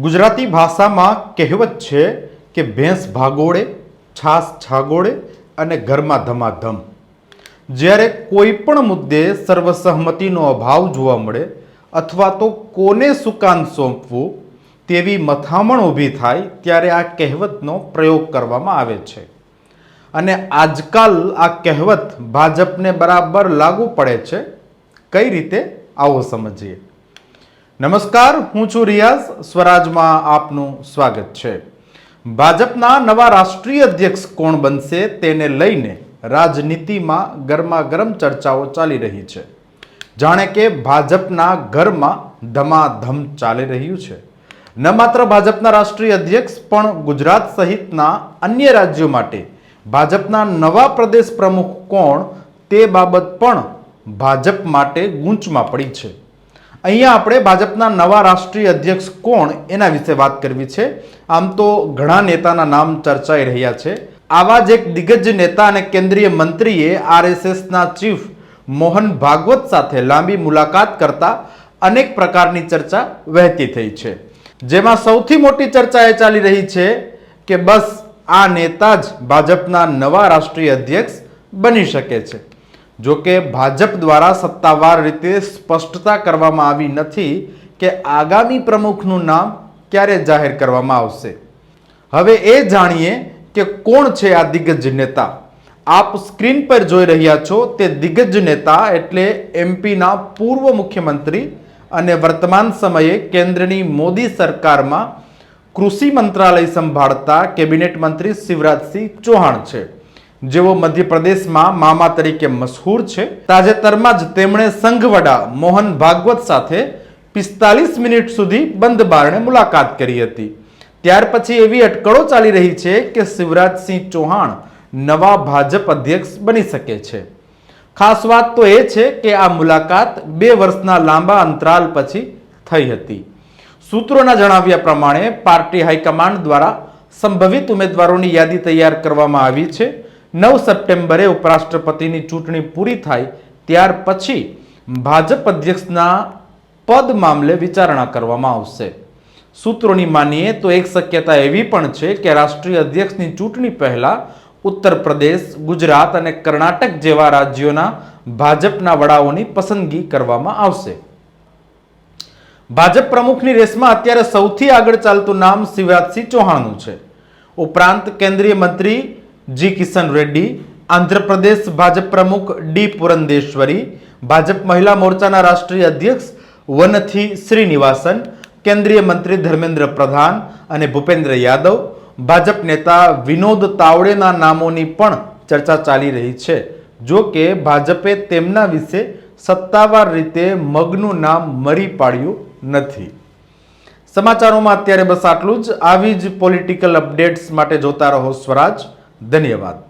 ગુજરાતી ભાષામાં કહેવત છે કે ભેંસ ભાગોળે, છાસ છાગોળે અને ઘરમાં ધમાધમ. જ્યારે કોઈ પણ મુદ્દે સર્વસહમતિનો અભાવ જોવા મળે અથવા તો કોને સુકાન સોંપવું તેવી મથામણ ઊભી થાય ત્યારે આ કહેવતનો પ્રયોગ કરવામાં આવે છે. અને આજકાલ આ કહેવત ભાજપને બરાબર લાગુ પડે છે. કઈ રીતે? આવો સમજીએ. નમસ્કાર, હું છું રિયાઝ. સ્વરાજમાં આપનું સ્વાગત છે. ભાજપના નવા રાષ્ટ્રીય અધ્યક્ષ કોણ બનશે તેને લઈને રાજનીતિમાં ગરમાગરમ ચર્ચાઓ ચાલી રહી છે. જાણે કે ભાજપના ઘરમાં ધમાધમ ચાલી રહ્યું છે. ન માત્ર ભાજપના રાષ્ટ્રીય અધ્યક્ષ, પણ ગુજરાત સહિતના અન્ય રાજ્યો માટે ભાજપના નવા પ્રદેશ પ્રમુખ કોણ તે બાબત પણ ભાજપ માટે ગૂંચમાં પડી છે. અહીંયા આપણે ભાજપના નવા રાષ્ટ્રીય અધ્યક્ષ કોણ એના વિશે વાત કરવી છે. આમ તો ઘણા નેતાના નામ ચર્ચાઈ રહ્યા છે. આવા જ એક દિગ્ગજ નેતા અને કેન્દ્રીય મંત્રીએ આરએસએસના ચીફ મોહન ભાગવત સાથે લાંબી મુલાકાત કરતા અનેક પ્રકારની ચર્ચા વહેતી થઈ છે. જેમાં સૌથી મોટી ચર્ચા એ ચાલી રહી છે કે બસ આ નેતા જ ભાજપના નવા રાષ્ટ્રીય અધ્યક્ષ બની શકે છે. જો કે ભાજપ દ્વારા સત્તાવાર રીતે સ્પષ્ટતા કરવામાં આવી નથી કે આગામી પ્રમુખનું નામ ક્યારે જાહેર કરવામાં આવશે. હવે એ જાણીએ કે કોણ છે આ દિગ્ગજ નેતા. આપ સ્ક્રીન પર જોઈ રહ્યા છો તે દિગ્ગજ નેતા એટલે એમપીના પૂર્વ મુખ્યમંત્રી અને વર્તમાન સમયે કેન્દ્રની મોદી સરકારમાં કૃષિ મંત્રાલય સંભાળતા કેબિનેટ મંત્રી શિવરાજસિંહ ચૌહાણ છે. જેઓ મધ્યપ્રદેશમાં મામા તરીકે મશહૂર છે, તાજેતરમાં જ તેમણે સંઘવડા મોહન ભાગવત સાથે પિસ્તાલીસ મિનિટ સુધી બંધ બારણે મુલાકાત કરી હતી. ત્યાર પછી એવી અટકળો ચાલી રહી છે કે શિવરાજસિંહ ચૌહાણ નવા ભાજપ અધ્યક્ષ બની શકે છે. ખાસ વાત તો એ છે કે આ મુલાકાત બે વર્ષના લાંબા અંતરાલ પછી થઈ હતી. સૂત્રોના જણાવ્યા પ્રમાણે પાર્ટી હાઈકમાન્ડ દ્વારા સંભવિત ઉમેદવારોની યાદી તૈયાર કરવામાં આવી છે. નવ સપ્ટેમ્બરે ઉપરાષ્ટ્રપતિની ચૂંટણી પૂરી થાય ત્યાર પછી ભાજપ અધ્યક્ષના પદ મામલે વિચારણા કરવામાં આવશે. સૂત્રોની માનીએ તો એક શક્યતા એવી પણ છે કે રાષ્ટ્રીય અધ્યક્ષની ચૂંટણી પહેલા ઉત્તર પ્રદેશ ગુજરાત અને કર્ણાટક જેવા રાજ્યોના ભાજપના વડાઓની પસંદગી કરવામાં આવશે. ભાજપ પ્રમુખની રેસમાં અત્યારે સૌથી આગળ ચાલતું નામ શિવરાજસિંહ ચૌહાણનું છે. ઉપરાંત કેન્દ્રીય મંત્રી જી કિશન રેડ્ડી આંધ્રપ્રદેશ ભાજપ પ્રમુખ ડી પુરંદેશ્વરી ભાજપ મહિલા મોરચાના રાષ્ટ્રીય અધ્યક્ષ વનથી શ્રીનિવાસન કેન્દ્રીય મંત્રી ધર્મેન્દ્ર પ્રધાન અને ભૂપેન્દ્ર યાદવ ભાજપ નેતા વિનોદ તાવડેના નામોની પણ ચર્ચા ચાલી રહી છે. જો કે ભાજપે તેમના વિશે સત્તાવાર રીતે મગનું નામ મરી પાડ્યું નથી. સમાચારોમાં અત્યારે બસ આટલું જ. આવી જ પોલિટિકલ અપડેટ્સ માટે જોતા રહો સ્વરાજ. ધન્યવાદ.